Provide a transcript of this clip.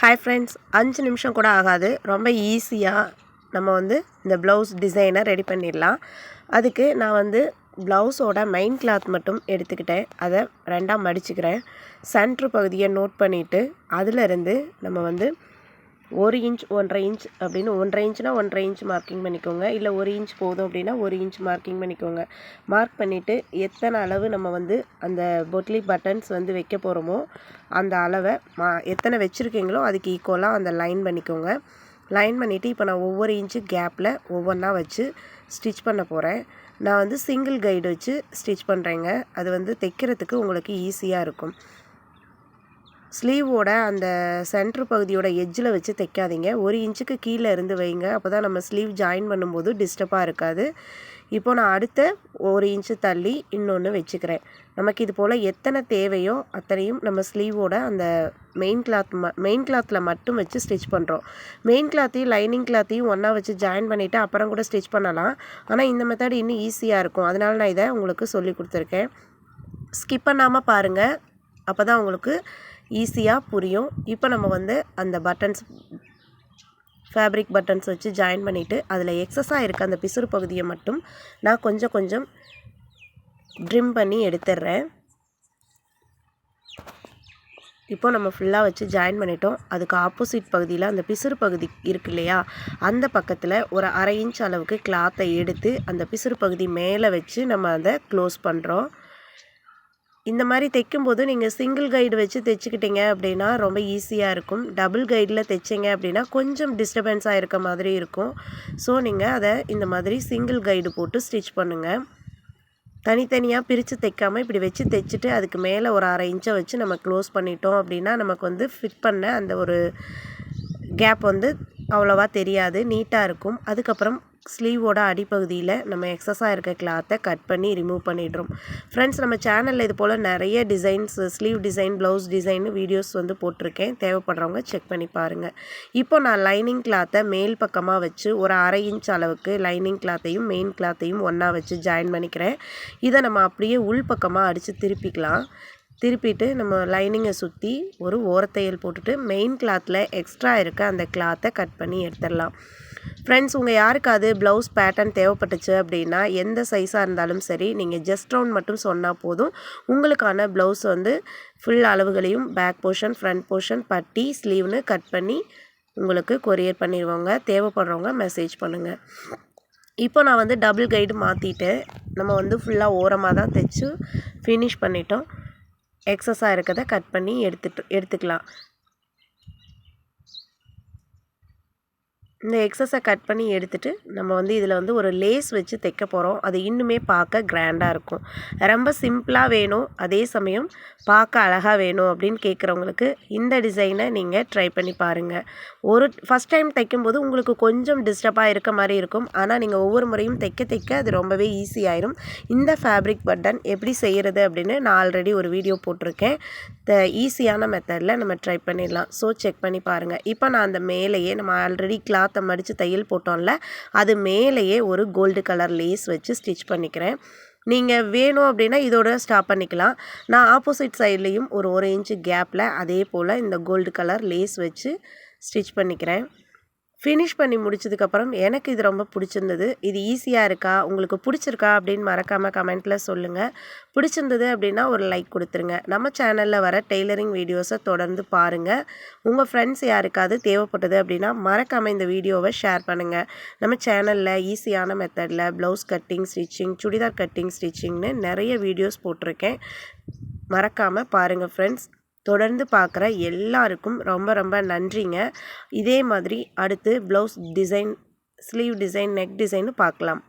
Hi friends அஞ்சு நிமிஷம் கூட ஆகாது. ரொம்ப ஈஸியாக நம்ம வந்து இந்த ப்ளவுஸ் டிசைனை ரெடி பண்ணிடலாம். அதுக்கு நான் வந்து ப்ளவுஸோட மெயின் கிளாத் மட்டும் எடுத்துக்கிட்டேன். அதை ரெண்டாக மடிச்சுக்கிறேன். சென்ட்ரு பகுதியை நோட் பண்ணிவிட்டு அதிலிருந்து நம்ம வந்து ஒரு இன்ச் ஒன்றரை இன்ச் அப்படின்னு ஒன்றரை இன்ச்னால் ஒன்றரை இன்ச் மார்க்கிங் பண்ணிக்கோங்க. இல்லை ஒரு இன்ச் போதும் அப்படின்னா ஒரு இன்ச் மார்க்கிங் பண்ணிக்கோங்க. மார்க் பண்ணிவிட்டு எத்தனை அளவு நம்ம வந்து அந்த பொட்லி பட்டன்ஸ் வந்து வைக்க போகிறோமோ அந்த அளவை மா எத்தனை வச்சுருக்கீங்களோ அதுக்கு ஈக்குவலாக அந்த லைன் பண்ணிக்கோங்க. லைன் பண்ணிவிட்டு இப்போ நான் ஒவ்வொரு இன்ச்சு கேப்பில் ஒவ்வொன்றா வச்சு ஸ்டிச் பண்ண போகிறேன் நான் வந்து சிங்கிள் கைடு வச்சு ஸ்டிச் பண்ணுறேங்க அது வந்து தைக்கிறதுக்கு உங்களுக்கு ஈஸியாக இருக்கும். ஸ்லீவோட அந்த சென்ட்ரு பகுதியோட எஜ்ஜில் வச்சு தைக்காதீங்க. ஒரு இன்ச்சுக்கு கீழே இருந்து வைங்க. அப்போ தான் நம்ம ஸ்லீவ் ஜாயின் பண்ணும்போது டிஸ்டர்பாக இருக்காது. இப்போ நான் அடுத்த ஒரு இன்ச்சு தள்ளி இன்னொன்று வச்சுக்கிறேன். நமக்கு இது போல் எத்தனை தேவையோ அத்தனையும் நம்ம ஸ்லீவோட அந்த மெயின் கிளாத் ம மெயின் கிளாத்தில் மட்டும் வச்சு ஸ்டிச் பண்ணுறோம் மெயின் கிளாத்தையும் லைனிங் கிளாத்தையும் ஒன்றா வச்சு ஜாயின் பண்ணிவிட்டு அப்புறம் கூட ஸ்டிச் பண்ணலாம். ஆனால் இந்த மெத்தட் இன்னும் ஈஸியாக இருக்கும். அதனால் நான் இதை உங்களுக்கு சொல்லி கொடுத்துருக்கேன். ஸ்கிப் பண்ணாமல் பாருங்கள் அப்போ தான் உங்களுக்கு ஈஸியாக புரியும். இப்போ நம்ம வந்து அந்த பட்டன்ஸ் ஃபேப்ரிக் பட்டன்ஸ் வச்சு ஜாயின் பண்ணிவிட்டு அதில் எக்ஸஸாக இருக்க அந்த பிசுறு பகுதியை மட்டும் நான் கொஞ்சம் கொஞ்சம் ட்ரிம் பண்ணி எடுத்துடுறேன் இப்போ நம்ம ஃபுல்லாக வச்சு ஜாயின் பண்ணிட்டோம். அதுக்கு ஆப்போசிட் பகுதியில் அந்த பிசுறு பகுதி இருக்கு இல்லையா? அந்த பக்கத்தில் ஒரு அரை இன்ச் அளவுக்கு கிளாத்தை எடுத்து அந்த பிசுறு பகுதி மேலே வச்சு நம்ம அதை க்ளோஸ் பண்ணுறோம் இந்த மாதிரி தைக்கும்போது நீங்கள் சிங்கிள் கைடு வச்சு தைச்சிக்கிட்டீங்க அப்படின்னா ரொம்ப ஈஸியாக இருக்கும். டபுள் கைடில் தைச்சிங்க அப்படின்னா கொஞ்சம் டிஸ்டர்பன்ஸாக இருக்க மாதிரி இருக்கும். ஸோ நீங்கள் அதை இந்த மாதிரி சிங்கிள் கைடு போட்டு ஸ்டிச் பண்ணுங்கள் தனித்தனியாக பிரித்து தைக்காமல் இப்படி வச்சு தைச்சிட்டு அதுக்கு மேலே ஒரு அரை இன்ச்சை வச்சு நம்ம க்ளோஸ் பண்ணிட்டோம் அப்படின்னா நமக்கு வந்து ஃபிட் பண்ண அந்த ஒரு கேப் வந்து அவ்வளோவா தெரியாது. நீட்டாக இருக்கும். அதுக்கப்புறம் ஸ்லீவோட அடிப்பகுதியில் நம்ம எக்ஸஸாக இருக்க கிளாத்தை கட் பண்ணி ரிமூவ் பண்ணிடுறோம். ஃப்ரெண்ட்ஸ் நம்ம சேனலில் இது போல் நிறைய designs sleeve design blouse design videos வந்து போட்டிருக்கேன். தேவைப்படுறவங்க செக் பண்ணி பாருங்கள் இப்போ நான் லைனிங் கிளாத்தை மேல் பக்கமாக வச்சு ஒரு அரை இன்ச் அளவுக்கு லைனிங் கிளாத்தையும் மெயின் கிளாத்தையும் ஒன்றா வச்சு ஜாயின் பண்ணிக்கிறேன். இதை நம்ம அப்படியே உள் பக்கமாக அடித்து திருப்பிக்கலாம். திருப்பிட்டு நம்ம லைனிங்கை சுற்றி ஒரு ஓரத்தையல் போட்டுட்டு மெயின் கிளாத்தில் எக்ஸ்ட்ரா இருக்க அந்த கிளாத்தை கட் பண்ணி எடுத்துடலாம். ஃப்ரெண்ட்ஸ் உங்கள் யாருக்காவது ப்ளவுஸ் பேட்டர்ன் தேவைப்பட்டுச்சு அப்படின்னா எந்த சைஸாக இருந்தாலும் சரி நீங்கள் ஜஸ்ட் ரவுண்ட் மட்டும் சொன்னால் போதும். உங்களுக்கான ப்ளவுஸ் வந்து ஃபுல் அளவுகளையும் பேக் போர்ஷன் ஃப்ரண்ட் போர்ஷன் பட்டி ஸ்லீவ்னு கட் பண்ணி உங்களுக்கு கொரியர் பண்ணிடுவாங்க. தேவைப்படுறவங்க மெசேஜ் பண்ணுங்கள் இப்போ நான் வந்து டபுள் கைடு மாற்றிட்டு நம்ம வந்து ஃபுல்லாக ஓரமாக தான் தைச்சு ஃபினிஷ் பண்ணிட்டோம். எக்ஸஸாக இருக்கிறத கட் பண்ணி எடுத்துட்டு எடுத்துக்கலாம். இந்த எக்ஸஸை கட் பண்ணி எடுத்துகிட்டு நம்ம வந்து இதில் வந்து ஒரு லேஸ் வச்சு தைக்க போகிறோம். அது இன்னுமே பார்க்க கிராண்டாக இருக்கும். ரொம்ப சிம்பிளாக வேணும். அதே சமயம் பார்க்க அழகாக வேணும் அப்படின்னு கேட்குறவங்களுக்கு இந்த டிசைனை நீங்கள் ட்ரை பண்ணி பாருங்கள் ஒரு ஃபஸ்ட் டைம் தைக்கும்போது உங்களுக்கு கொஞ்சம் டிஸ்டர்பாக இருக்க மாதிரி இருக்கும். ஆனால் நீங்கள் ஒவ்வொரு முறையும் தைக்க தைக்க அது ரொம்பவே ஈஸியாயிரும் இந்த ஃபேப்ரிக் பட்டன் எப்படி செய்கிறது அப்படின்னு நான் ஆல்ரெடி ஒரு வீடியோ போட்டிருக்கேன். த ஈஸியான மெத்தடில் நம்ம ட்ரை பண்ணிடலாம். ஸோ செக் பண்ணி பாருங்கள் இப்போ நான் அந்த மேலேயே நம்ம ஆல்ரெடி கிளாத் கிளாத்தை மடித்து தையல் போட்டோம்ல அது மேலேயே ஒரு கோல்டு கலர் லேஸ் வச்சு ஸ்டிச் பண்ணிக்கிறேன். நீங்கள் வேணும் அப்படின்னா இதோட ஸ்டாப் பண்ணிக்கலாம். நான் ஆப்போசிட் சைட்லேயும் ஒரு ஒரு இன்ச்சு கேப்பில் அதே போல் இந்த கோல்டு கலர் லேஸ் வச்சு ஸ்டிச் பண்ணிக்கிறேன். ஃபினிஷ் பண்ணி முடிச்சதுக்கப்புறம் எனக்கு இது ரொம்ப பிடிச்சிருந்தது. இது ஈஸியாக இருக்கா? உங்களுக்கு பிடிச்சிருக்கா? அப்படின்னு மறக்காமல் கமெண்ட்டில் சொல்லுங்கள் பிடிச்சிருந்தது அப்படின்னா ஒரு லைக் கொடுத்துருங்க. நம்ம சேனலில் வர டெய்லரிங் வீடியோஸை தொடர்ந்து பாருங்கள் உங்கள் ஃப்ரெண்ட்ஸ் யாருக்காவது தேவைப்பட்டது அப்படின்னா மறக்காமல் இந்த வீடியோவை ஷேர் பண்ணுங்கள் நம்ம சேனலில் ஈஸியான மெத்தடில் blouse cutting stitching churidar cutting ஸ்டிச்சிங்னு நிறைய வீடியோஸ் போட்டிருக்கேன். மறக்காமல் பாருங்கள் ஃப்ரெண்ட்ஸ் தொடர்ந்து பார்க்குற எல்லாருக்கும் ரொம்ப ரொம்ப நன்றிங்க. இதே மாதிரி அடுத்து blouse design sleeve design neck டிசைன்னு பார்க்கலாம்